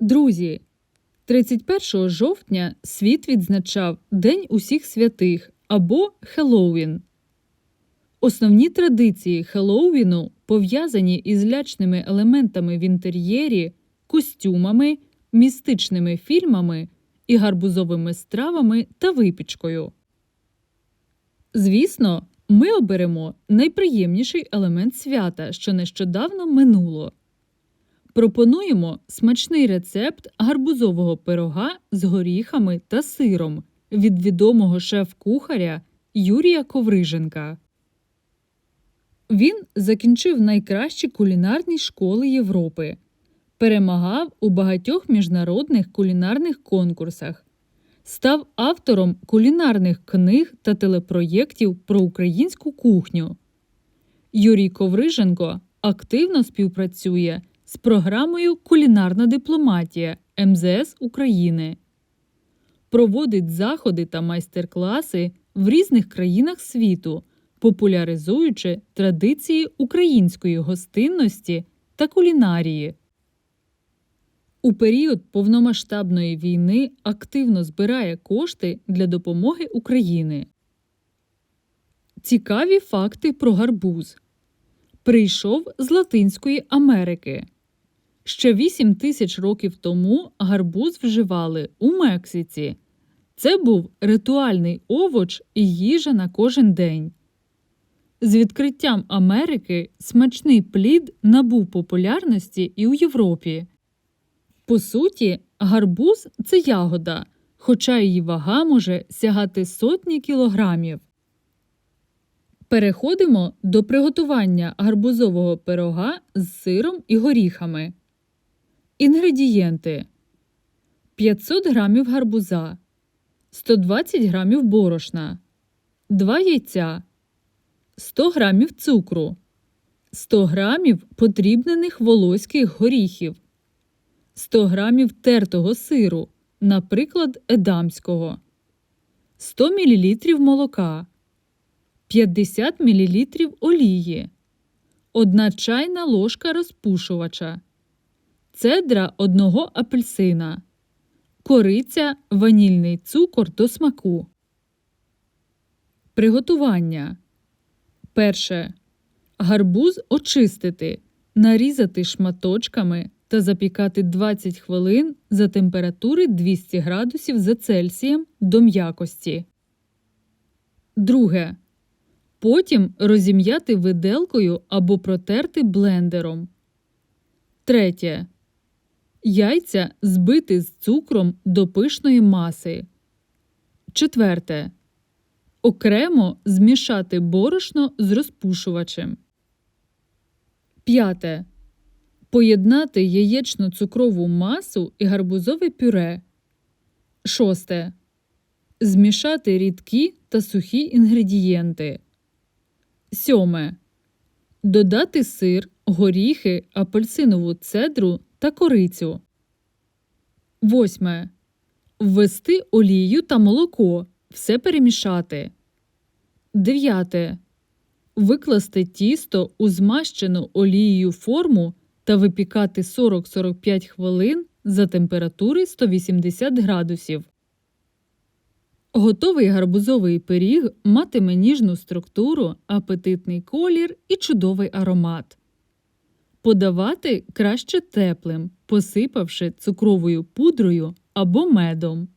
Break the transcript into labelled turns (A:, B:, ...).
A: Друзі, 31 жовтня світ відзначав День усіх святих або Хеллоуін. Основні традиції Хеллоуіну пов'язані із лячними елементами в інтер'єрі, костюмами, містичними фільмами і гарбузовими стравами та випічкою. Звісно, ми оберемо найприємніший елемент свята, що нещодавно минуло. Пропонуємо смачний рецепт гарбузового пирога з горіхами та сиром від відомого шеф-кухаря Юрія Ковриженка. Він закінчив найкращі кулінарні школи Європи, перемагав у багатьох міжнародних кулінарних конкурсах, став автором кулінарних книг та телепроєктів про українську кухню. Юрій Ковриженко активно співпрацює з програмою Кулінарна дипломатія МЗС України. Проводить заходи та майстер-класи в різних країнах світу, популяризуючи традиції української гостинності та кулінарії. У період повномасштабної війни активно збирає кошти для допомоги Україні. Цікаві факти про гарбуз. Прийшов з Латинської Америки. Ще 8 тисяч років тому гарбуз вживали у Мексиці. Це був ритуальний овоч і їжа на кожен день. З відкриттям Америки смачний плід набув популярності і у Європі. По суті, гарбуз це ягода, хоча її вага може сягати сотні кілограмів. Переходимо до приготування гарбузового пирога з сиром і горіхами. Інгредієнти. 500 грамів гарбуза, 120 грамів борошна, 2 яйця, 100 грамів цукру, 100 грамів подрібнених волоських горіхів, 100 грамів тертого сиру, наприклад, едамського, 100 мл молока, 50 мл олії, 1 чайна ложка розпушувача, цедра одного апельсина, кориця, ванільний цукор до смаку. Приготування. Перше. Гарбуз очистити, нарізати шматочками та запікати 20 хвилин за температури 200 градусів за Цельсієм до м'якості. Друге. Потім розім'яти виделкою або протерти блендером. Третє. Яйця збити з цукром до пишної маси. Четверте. Окремо змішати борошно з розпушувачем. П'яте. Поєднати яєчно-цукрову масу і гарбузове пюре. Шосте. Змішати рідкі та сухі інгредієнти. Сьоме. Додати сир, горіхи, апельсинову цедру та корицю. Восьме. Ввести олію та молоко. Все перемішати. Дев'яте. Викласти тісто у змащену олією форму та випікати 40-45 хвилин за температури 180 градусів. Готовий гарбузовий пиріг матиме ніжну структуру, апетитний колір і чудовий аромат. Подавати краще теплим, посипавши цукровою пудрою або медом.